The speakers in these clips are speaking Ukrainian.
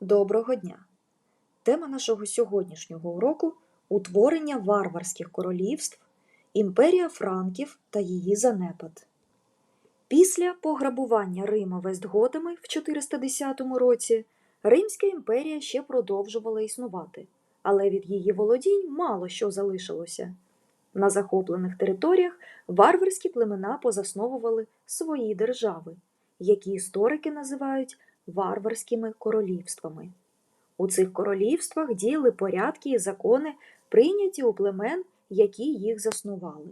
Доброго дня! Тема нашого сьогоднішнього уроку утворення варварських королівств, імперія Франків та її занепад. Після пограбування Рима Вестготами в 410 році Римська імперія ще продовжувала існувати, але від її володінь мало що залишилося. На захоплених територіях варварські племена позасновували свої держави, які історики називають варварськими королівствами. У цих королівствах діяли порядки і закони, прийняті у племен, які їх заснували.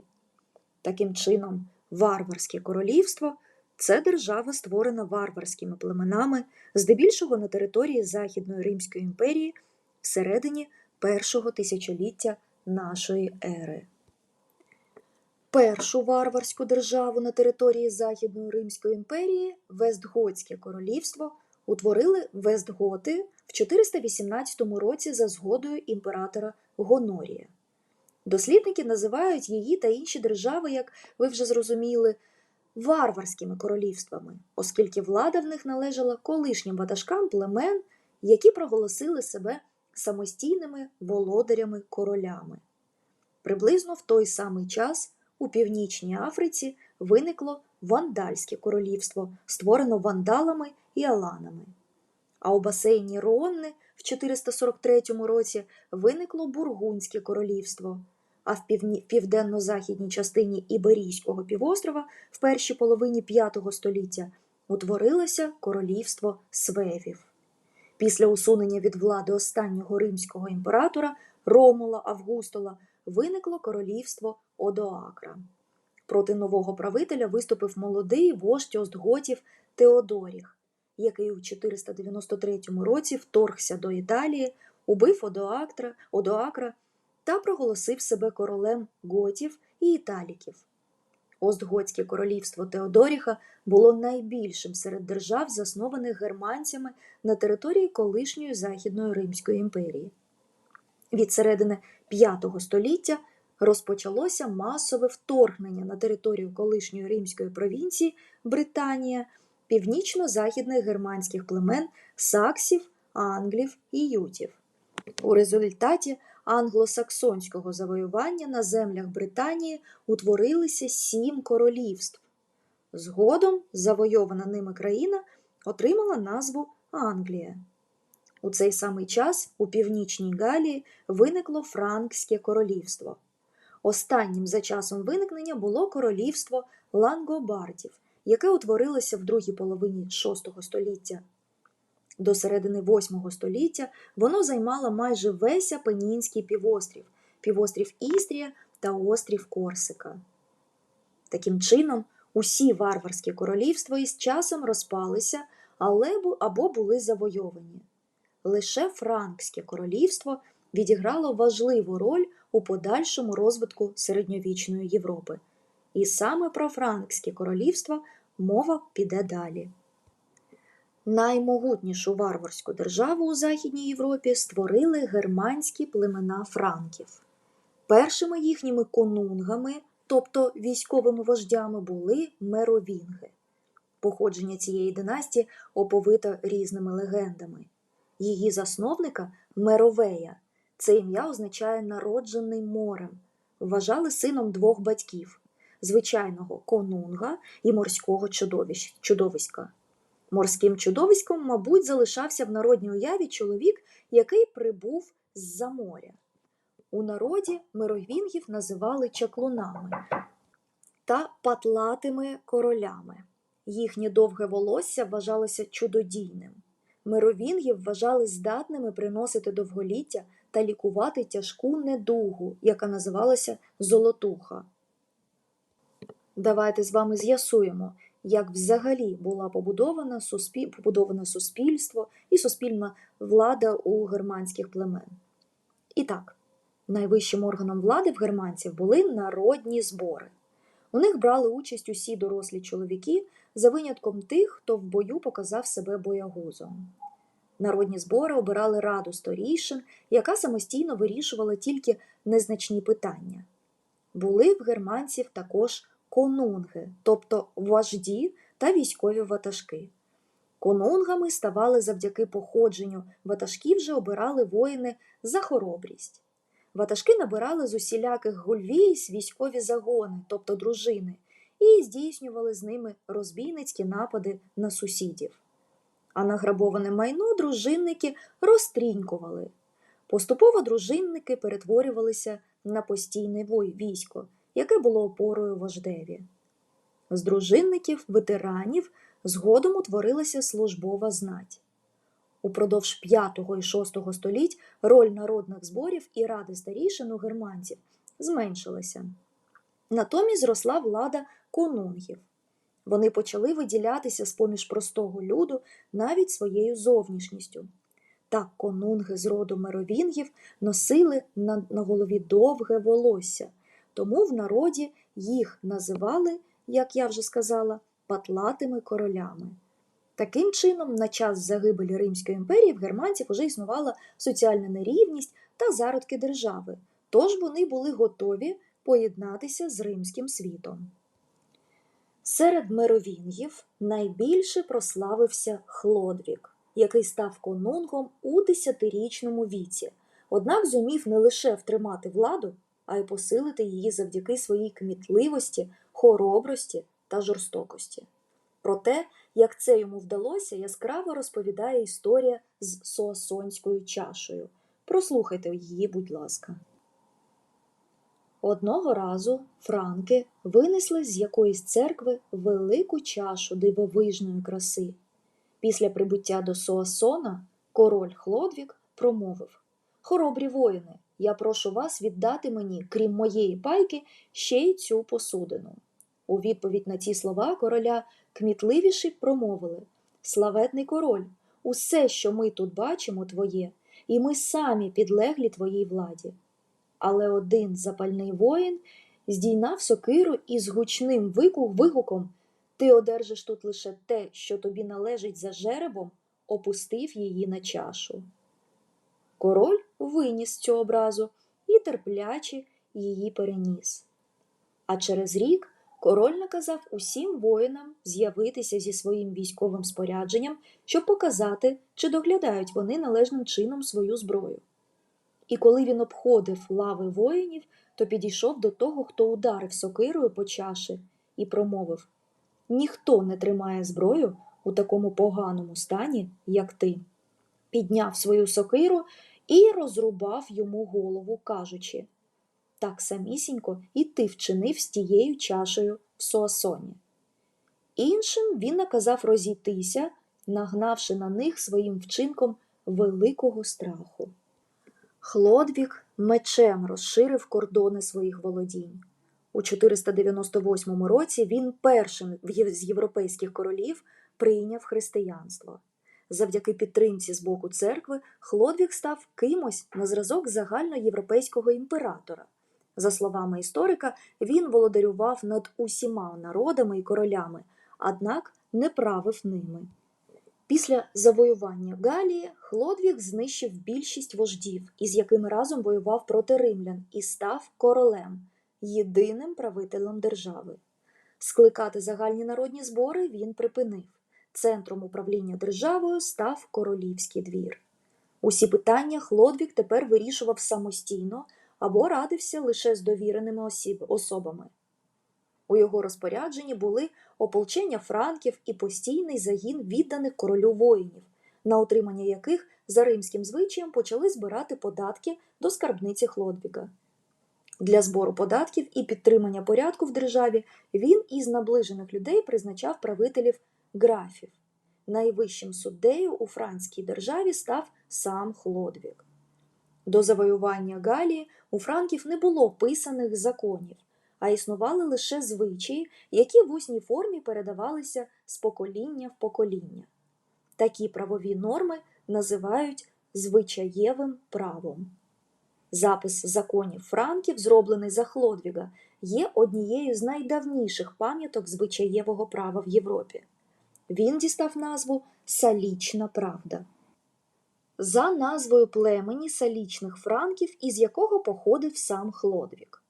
Таким чином, варварське королівство це держава, створена варварськими племенами, здебільшого на території Західної Римської імперії всередині першого тисячоліття нашої ери. Першу варварську державу на території Західної Римської імперії Вестготське королівство утворили Вестготи в 418 році за згодою імператора Гонорія. Дослідники називають її та інші держави, як ви вже зрозуміли, варварськими королівствами, оскільки влада в них належала колишнім ватажкам племен, які проголосили себе самостійними володарями-королями. Приблизно в той самий час у Північній Африці виникло Вандальське королівство, створено вандалами і аланами. А у басейні Ронни в 443 році виникло Бургунське королівство, а в південно-західній частині Іберійського півострова в першій половині V століття утворилося королівство Свевів. Після усунення від влади останнього римського імператора Ромула Августола виникло королівство Одоакра. Проти нового правителя виступив молодий вождь Остготів Теодоріх, який у 493 році вторгся до Італії, убив Одоактра, Одоакра та проголосив себе королем готів і італіків. Остготське королівство Теодоріха було найбільшим серед держав, заснованих германцями на території колишньої Західної Римської імперії. Від середини V століття розпочалося масове вторгнення на територію колишньої римської провінції Британія північно-західних германських племен саксів, англів і ютів. У результаті англосаксонського завоювання на землях Британії утворилися сім королівств. Згодом завойована ними країна отримала назву Англія. У цей самий час у північній Галії виникло Франкське королівство. Останнім за часом виникнення було королівство лангобардів, яке утворилося в другій половині VI століття. До середини VIII століття воно займало майже весь Апенінський півострів, півострів Істрія та острів Корсика. Таким чином, усі варварські королівства із часом розпалися або були завойовані. Лише Франкське королівство відіграло важливу роль у подальшому розвитку середньовічної Європи. І саме про Франкське королівство мова піде далі. Наймогутнішу варварську державу у Західній Європі створили германські племена франків. Першими їхніми конунгами, тобто військовими вождями, були меровінги. Походження цієї династії оповито різними легендами. Її засновника Меровея. Це ім'я означає народжений морем. Вважали сином двох батьків звичайного конунга і морського чудовиська. Морським чудовиськом, мабуть, залишався в народній уяві чоловік, який прибув з-за моря. У народі мировінгів називали чаклунами та патлатими королями. Їхнє довге волосся вважалося чудодійним. Мировінгів вважали здатними приносити довголіття та лікувати тяжку недугу, яка називалася золотуха. Давайте з вами з'ясуємо, як взагалі була побудована суспіль... побудоване суспільство і суспільна влада у германських племен. І так, найвищим органом влади в германців були народні збори. У них брали участь усі дорослі чоловіки, за винятком тих, хто в бою показав себе боягузом. Народні збори обирали раду старійшин, яка самостійно вирішувала тільки незначні питання. Були в германців також конунги, тобто вожді та військові ватажки. Конунгами ставали завдяки походженню, ватажків же обирали воїни за хоробрість. Ватажки набирали з усіляких гульвійсь військові загони, тобто дружини, і здійснювали з ними розбійницькі напади на сусідів. А награбоване майно дружинники розтрінькували. Поступово дружинники перетворювалися на постійне військо, яке було опорою вождеві. З дружинників, ветеранів згодом утворилася службова знать. Упродовж 5 і 6 століть роль народних зборів і ради старішин у германців зменшилася. Натомість зросла влада конунгів. Вони почали виділятися з-поміж простого люду навіть своєю зовнішністю. Так конунги з роду меровінгів носили на голові довге волосся, тому в народі їх називали, як я вже сказала, патлатими королями. Таким чином, на час загибелі Римської імперії в германців уже існувала соціальна нерівність та зародки держави, тож вони були готові поєднатися з римським світом. Серед меровінгів найбільше прославився Хлодвік, який став конунгом у десятирічному віці, однак зумів не лише втримати владу, а й посилити її завдяки своїй кмітливості, хоробрості та жорстокості. Про те, як це йому вдалося, яскраво розповідає історія з Соасонською чашею. Прослухайте її, будь ласка. Одного разу франки винесли з якоїсь церкви велику чашу дивовижної краси. Після прибуття до Соасона король Хлодвік промовив Хоробрі воїни, я прошу вас віддати мені, крім моєї пайки, ще й цю посудину. У відповідь на ці слова короля кмітливіші промовили Славетний король, усе, що ми тут бачимо, твоє, і ми самі підлеглі твоїй владі. Але один запальний воїн здійнав сокиру і з гучним вигуком Ти одержиш тут лише те, що тобі належить за жеребом, опустив її на чашу. Король виніс цю образу і терпляче її переніс. А через рік король наказав усім воїнам з'явитися зі своїм військовим спорядженням, щоб показати, чи доглядають вони належним чином свою зброю. І коли він обходив лави воїнів, то підійшов до того, хто ударив сокирою по чаші, і промовив Ніхто не тримає зброю у такому поганому стані, як ти. Підняв свою сокиру і розрубав йому голову, кажучи так самісінько і ти вчинив з тією чашею в Соасоні. Іншим він наказав розійтися, нагнавши на них своїм вчинком великого страху. Хлодвік мечем розширив кордони своїх володінь. У 498 році він першим з європейських королів прийняв християнство. Завдяки підтримці з боку церкви Хлодвік став кимось на зразок загальноєвропейського імператора. За словами історика, він володарював над усіма народами і королями, однак не правив ними. Після завоювання Галії Хлодвік знищив більшість вождів, із якими разом воював проти римлян, і став королем, єдиним правителем держави. Скликати загальні народні збори він припинив. Центром управління державою став королівський двір. Усі питання Хлодвік тепер вирішував самостійно або радився лише з довіреними осіб- особами. У його розпорядженні були ополчення франків і постійний загін відданих королю воїнів, на утримання яких за римським звичаєм почали збирати податки до скарбниці Хлодвіга. Для збору податків і підтримання порядку в державі він із наближених людей призначав правителів графів. Найвищим суддею у франській державі став сам Хлодвік. До завоювання Галії у франків не було писаних законів, а існували лише звичаї, які в усній формі передавалися з покоління в покоління. Такі правові норми називають звичаєвим правом. Запис законів франків, зроблений за Хлодвіга, є однією з найдавніших пам'яток звичаєвого права в Європі. Він дістав назву Салічна правда. За назвою племені салічних франків, із якого походив сам Хлодвік.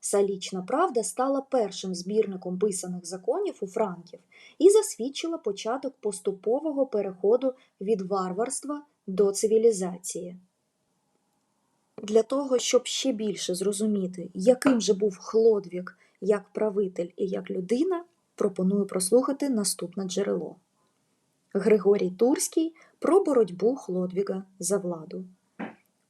Салічна правда стала першим збірником писаних законів у франків і засвідчила початок поступового переходу від варварства до цивілізації. Для того, щоб ще більше зрозуміти, яким же був Хлодвік як правитель і як людина, пропоную прослухати наступне джерело. Григорій Турський про боротьбу Хлодвіга за владу.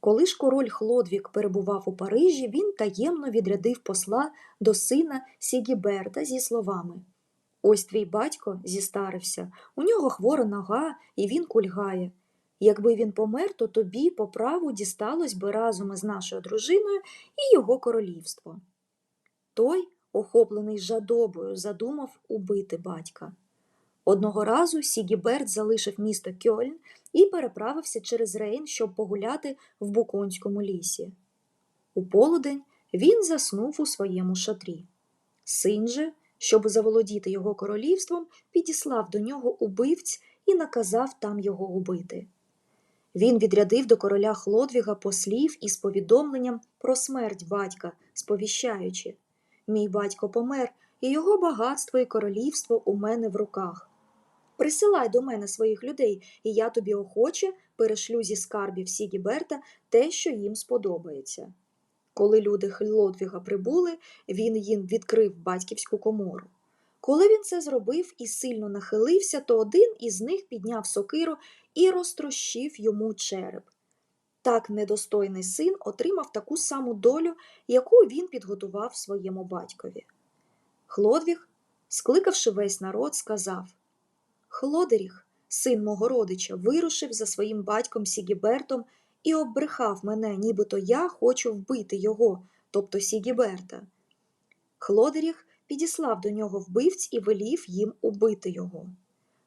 Коли ж король Хлодвік перебував у Парижі, він таємно відрядив посла до сина Сігіберта зі словами Ось твій батько зістарився, у нього хвора нога, і він кульгає. Якби він помер, то тобі по праву дісталось би разом із нашою дружиною і його королівство. Той, охоплений жадобою, задумав убити батька. Одного разу Сігіберт залишив місто Кьольн і переправився через Рейн, щоб погуляти в Буконському лісі. У полудень він заснув у своєму шатрі. Син же, щоб заволодіти його королівством, підіслав до нього убивць і наказав там його убити. Він відрядив до короля Хлодвіга послів із повідомленням про смерть батька, сповіщаючи Мій батько помер, і його багатство і королівство у мене в руках. Присилай до мене своїх людей, і я тобі охоче перешлю зі скарбів Сігіберта те, що їм сподобається. Коли люди Хлодвіга прибули, він їм відкрив батьківську комору. Коли він це зробив і сильно нахилився, то один із них підняв сокиру і розтрощив йому череп. Так недостойний син отримав таку саму долю, яку він підготував своєму батькові. Хлодвіг, скликавши весь народ, сказав Хлодеріг, син мого родича, вирушив за своїм батьком Сігібертом і оббрехав мене, нібито я хочу вбити його, тобто Сігіберта. Хлодеріг підіслав до нього вбивць і велів їм убити його.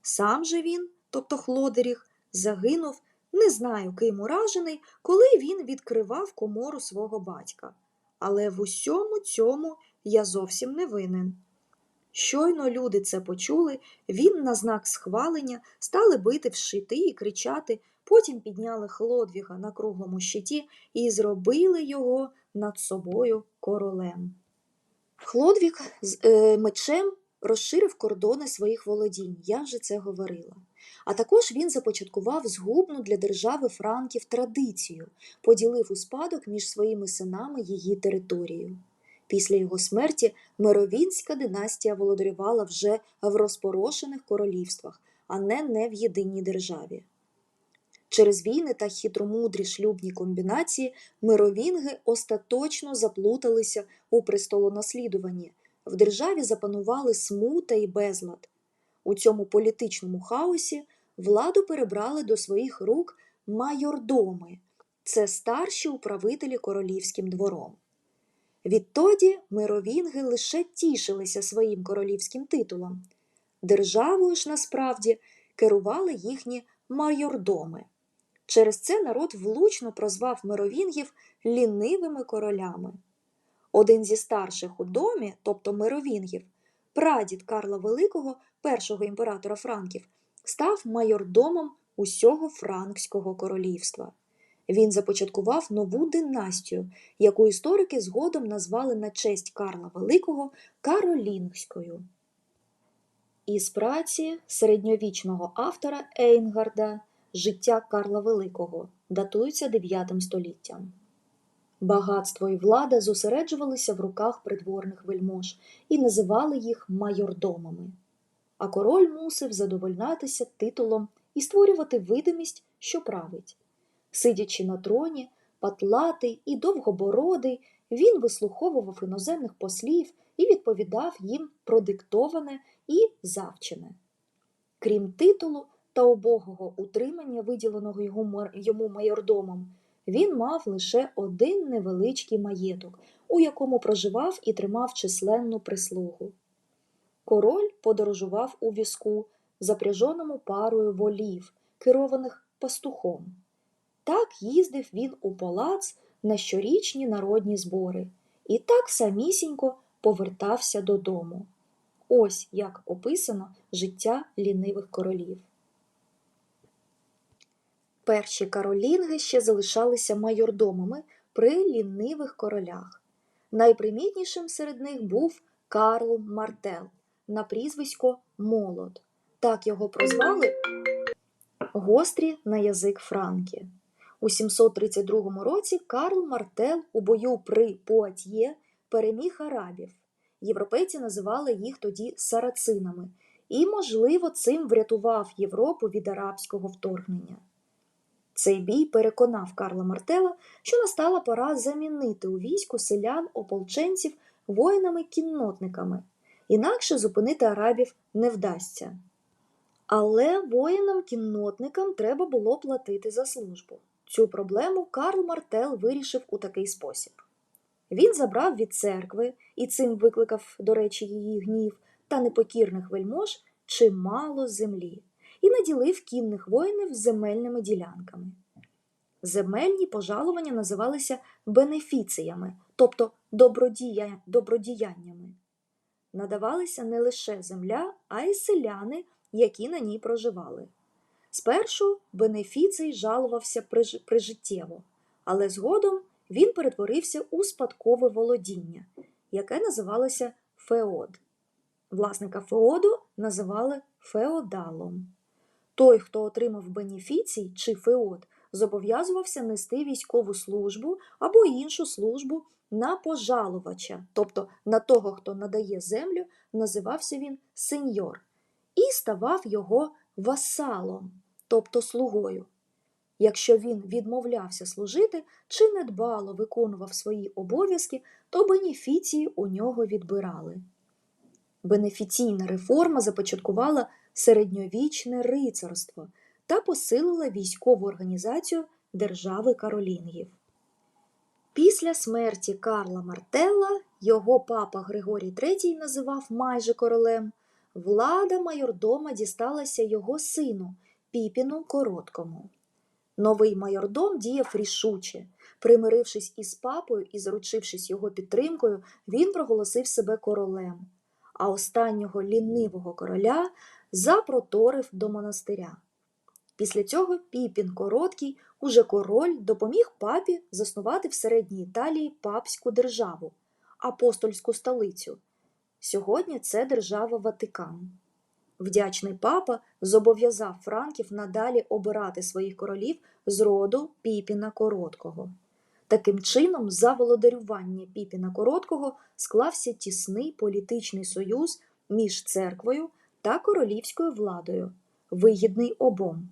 Сам же він, тобто Хлодеріг, загинув, не знаю, ким уражений, коли він відкривав комору свого батька. Але в усьому цьому я зовсім не винен. Щойно люди це почули, він на знак схвалення стали бити в щити і кричати, потім підняли Хлодвіга на круглому щиті і зробили його над собою королем. Хлодвіг з е, мечем розширив кордони своїх володінь, я вже це говорила. А також він започаткував згубну для держави франків традицію, поділив у спадок між своїми синами її територію. Після його смерті Меровінська династія володарювала вже в розпорошених королівствах, а не не в єдиній державі. Через війни та хитромудрі шлюбні комбінації мировінги остаточно заплуталися у престолонаслідуванні. В державі запанували смута і безлад. У цьому політичному хаосі владу перебрали до своїх рук майордоми це старші управителі королівським двором. Відтоді мировінги лише тішилися своїм королівським титулом. Державою ж насправді керували їхні майордоми. Через це народ влучно прозвав мировінгів лінивими королями. Один зі старших у домі, тобто мировінгів, прадід Карла Великого, першого імператора Франків, став майордомом усього Франкського королівства. Він започаткував нову династію, яку історики згодом назвали на честь Карла Великого Каролінгською. Із праці середньовічного автора Ейнгарда Життя Карла Великого датується 9 століттям. Багатство і влада зосереджувалися в руках придворних вельмож і називали їх майордомами. А король мусив задовольнатися титулом і створювати видимість, що править. Сидячи на троні, патлатий і довгобородий, він вислуховував іноземних послів і відповідав їм про диктоване і завчене. Крім титулу та убогого утримання, виділеного йому майордомом, він мав лише один невеличкий маєток, у якому проживав і тримав численну прислугу. Король подорожував у візку, запряженому парою волів, керованих пастухом. Так їздив він у палац на щорічні народні збори і так самісінько повертався додому. Ось як описано життя лінивих королів. Перші каролінги ще залишалися майордомами при лінивих королях. Найпримітнішим серед них був Карл Мартел на прізвисько Молот. Так його прозвали гострі на язик Франки. У 732 році Карл Мартел у бою при Пуатьє переміг арабів. Європейці називали їх тоді сарацинами, і, можливо, цим врятував Європу від арабського вторгнення. Цей бій переконав Карла Мартела, що настала пора замінити у війську селян ополченців воїнами-кіннотниками, інакше зупинити арабів не вдасться. Але воїнам-кіннотникам треба було платити за службу. Цю проблему Карл Мартел вирішив у такий спосіб. Він забрав від церкви і цим викликав, до речі, її гнів та непокірних вельмож чимало землі і наділив кінних воїнів земельними ділянками. Земельні пожалування називалися бенефіціями, тобто добродія... добродіяннями. Надавалися не лише земля, а й селяни, які на ній проживали. Спершу бенефіцій жалувався приж... прижиттєво, але згодом він перетворився у спадкове володіння, яке називалося феод. Власника феоду називали феодалом. Той, хто отримав бенефіцій чи феод, зобов'язувався нести військову службу або іншу службу на пожалувача, тобто на того, хто надає землю, називався він сеньор, і ставав його васалом, тобто слугою. Якщо він відмовлявся служити чи недбало виконував свої обов'язки, то бенефіції у нього відбирали. Бенефіційна реформа започаткувала середньовічне рицарство та посилила військову організацію держави Каролінгів. Після смерті Карла Мартелла його папа Григорій III називав майже королем. Влада майордома дісталася його сину Піпіну Короткому. Новий майордом діяв рішуче. Примирившись із папою і заручившись його підтримкою, він проголосив себе королем, а останнього лінивого короля запроторив до монастиря. Після цього Піпін Короткий, уже король, допоміг папі заснувати в середній Італії папську державу, апостольську столицю. Сьогодні це держава Ватикан. Вдячний папа зобов'язав франків надалі обирати своїх королів з роду Піпіна Короткого. Таким чином, за володарювання Піпіна Короткого склався тісний політичний союз між церквою та королівською владою, вигідний обом.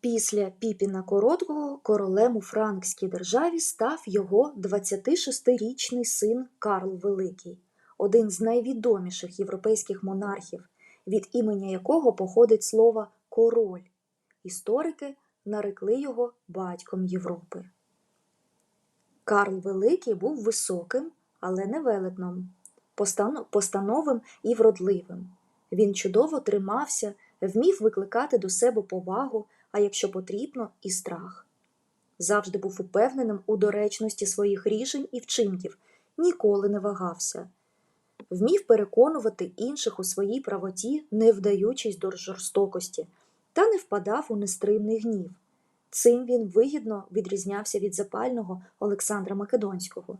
Після Піпіна Короткого королем у Франкській державі став його 26-річний син Карл Великий, один з найвідоміших європейських монархів, від імені якого походить слово король. Історики нарекли його батьком Європи. Карл Великий був високим, але не велетном, постановим і вродливим. Він чудово тримався, вмів викликати до себе повагу, а якщо потрібно, і страх. Завжди був упевненим у доречності своїх рішень і вчинків, ніколи не вагався. Вмів переконувати інших у своїй правоті, не вдаючись до жорстокості, та не впадав у нестримний гнів. Цим він вигідно відрізнявся від запального Олександра Македонського,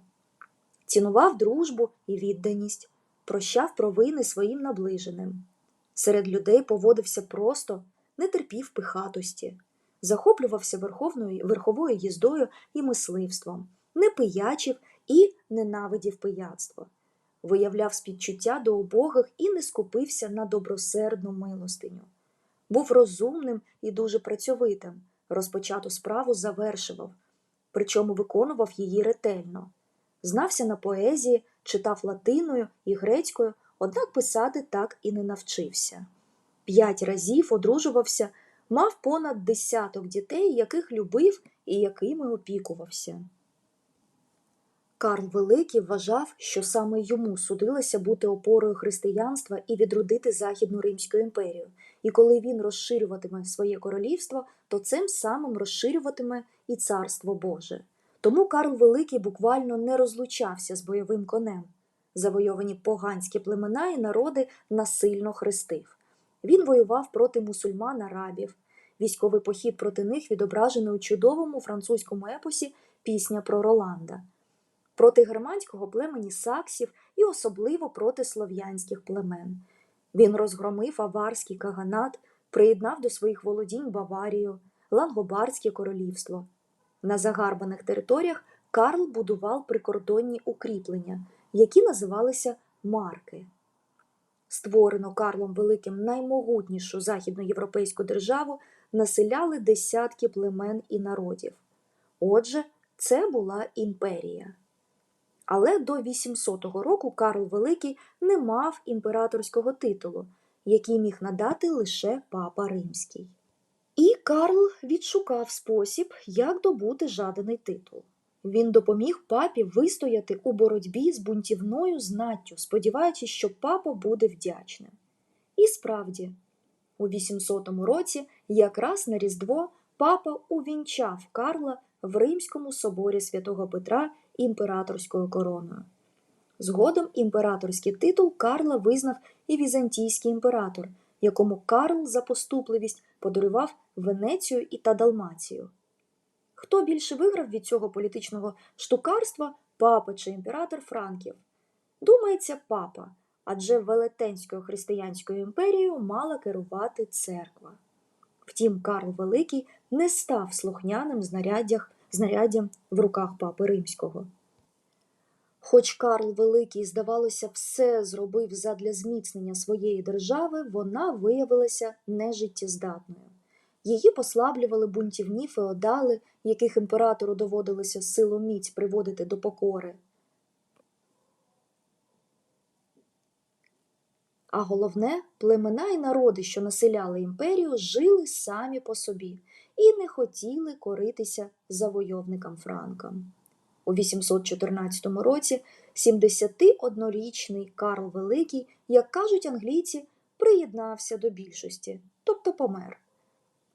цінував дружбу і відданість, прощав провини своїм наближеним. Серед людей поводився просто, не терпів пихатості, захоплювався верховною, верховою їздою і мисливством, не пиячив і ненавидів пияцтво, виявляв співчуття до убогих і не скупився на добросердну милостиню. Був розумним і дуже працьовитим, розпочату справу завершував, причому виконував її ретельно. Знався на поезії, читав латиною і грецькою, однак писати так і не навчився. П'ять разів одружувався, мав понад десяток дітей, яких любив і якими опікувався. Карл Великий вважав, що саме йому судилося бути опорою християнства і відродити Західну Римську імперію, і коли він розширюватиме своє королівство, то цим самим розширюватиме і царство Боже. Тому Карл Великий буквально не розлучався з бойовим конем. Завойовані поганські племена і народи насильно хрестив. Він воював проти мусульман арабів. Військовий похід проти них відображений у чудовому французькому епосі Пісня про Роланда. проти германського племені саксів і особливо проти слов'янських племен. Він розгромив аварський каганат, приєднав до своїх володінь Баварію, Лангобардське королівство. На загарбаних територіях Карл будував прикордонні укріплення, які називалися марки. Створено Карлом Великим наймогутнішу західноєвропейську державу населяли десятки племен і народів. Отже, це була імперія. Але до 800 року Карл Великий не мав імператорського титулу, який міг надати лише папа римський. Карл відшукав спосіб, як добути жаданий титул. Він допоміг папі вистояти у боротьбі з бунтівною знаттю, сподіваючись, що папа буде вдячним. І справді, у 800 році, якраз на Різдво, папа увінчав Карла в Римському соборі святого Петра імператорською короною. Згодом імператорський титул Карла визнав і візантійський імператор, якому Карл за поступливість подарував Венецію і та Далмацію. Хто більше виграв від цього політичного штукарства, папа чи імператор Франків? Думається, папа, адже Велетенською християнською імперією мала керувати церква. Втім, Карл Великий не став слухняним знаряддям в руках папи римського. Хоч Карл Великий, здавалося, все зробив задля зміцнення своєї держави, вона виявилася нежиттєздатною. Її послаблювали бунтівні феодали, яких імператору доводилося силоміць приводити до покори. А головне, племена і народи, що населяли імперію, жили самі по собі і не хотіли коритися завойовникам Франкам. У 814 році 71-річний Карл Великий, як кажуть англійці, приєднався до більшості, тобто помер.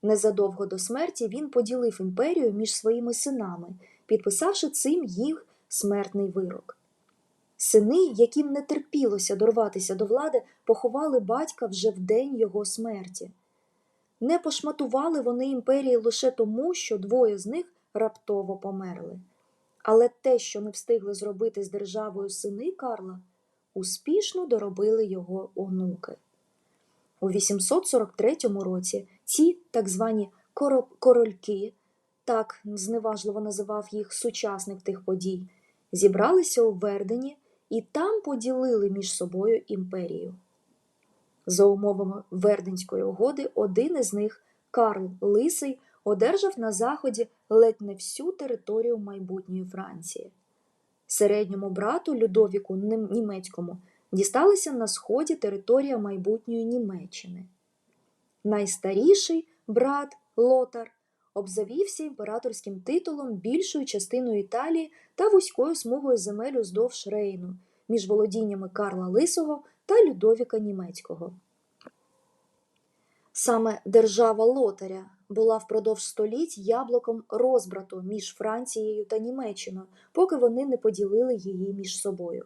Незадовго до смерті він поділив імперію між своїми синами, підписавши цим їх смертний вирок. Сини, яким не терпілося дорватися до влади, поховали батька вже в день його смерті. Не пошматували вони імперії лише тому, що двоє з них раптово померли. Але те, що не встигли зробити з державою сини Карла, успішно доробили його онуки. У 843 році ці так звані корольки, так зневажливо називав їх сучасник тих подій, зібралися у Вердені і там поділили між собою імперію. За умовами Верденської угоди, один із них, Карл Лисий, одержав на заході ледь не всю територію майбутньої Франції. Середньому брату Людовіку Німецькому дісталася на сході територія майбутньої Німеччини. Найстаріший брат Лотар обзавівся імператорським титулом більшою частиною Італії та вузькою смугою земель уздовж Рейну між володіннями Карла Лисого та Людовіка Німецького. Саме держава Лотаря була впродовж століть яблуком розбрату між Францією та Німеччиною, поки вони не поділили її між собою.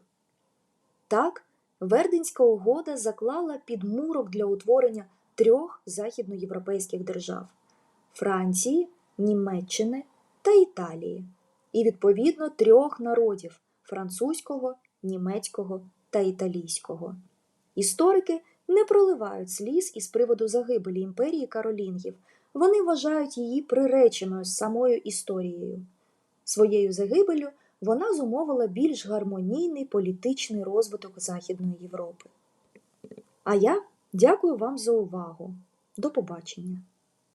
Так, Верденська угода заклала підмурок для утворення трьох західноєвропейських держав Франції, Німеччини та Італії, і, відповідно, трьох народів французького, німецького та італійського. Історики не проливають сліз із приводу загибелі імперії Каролінгів, вони вважають її приреченою з самою історією. Своєю загибелю вона зумовила більш гармонійний політичний розвиток Західної Європи. А я дякую вам за увагу. До побачення!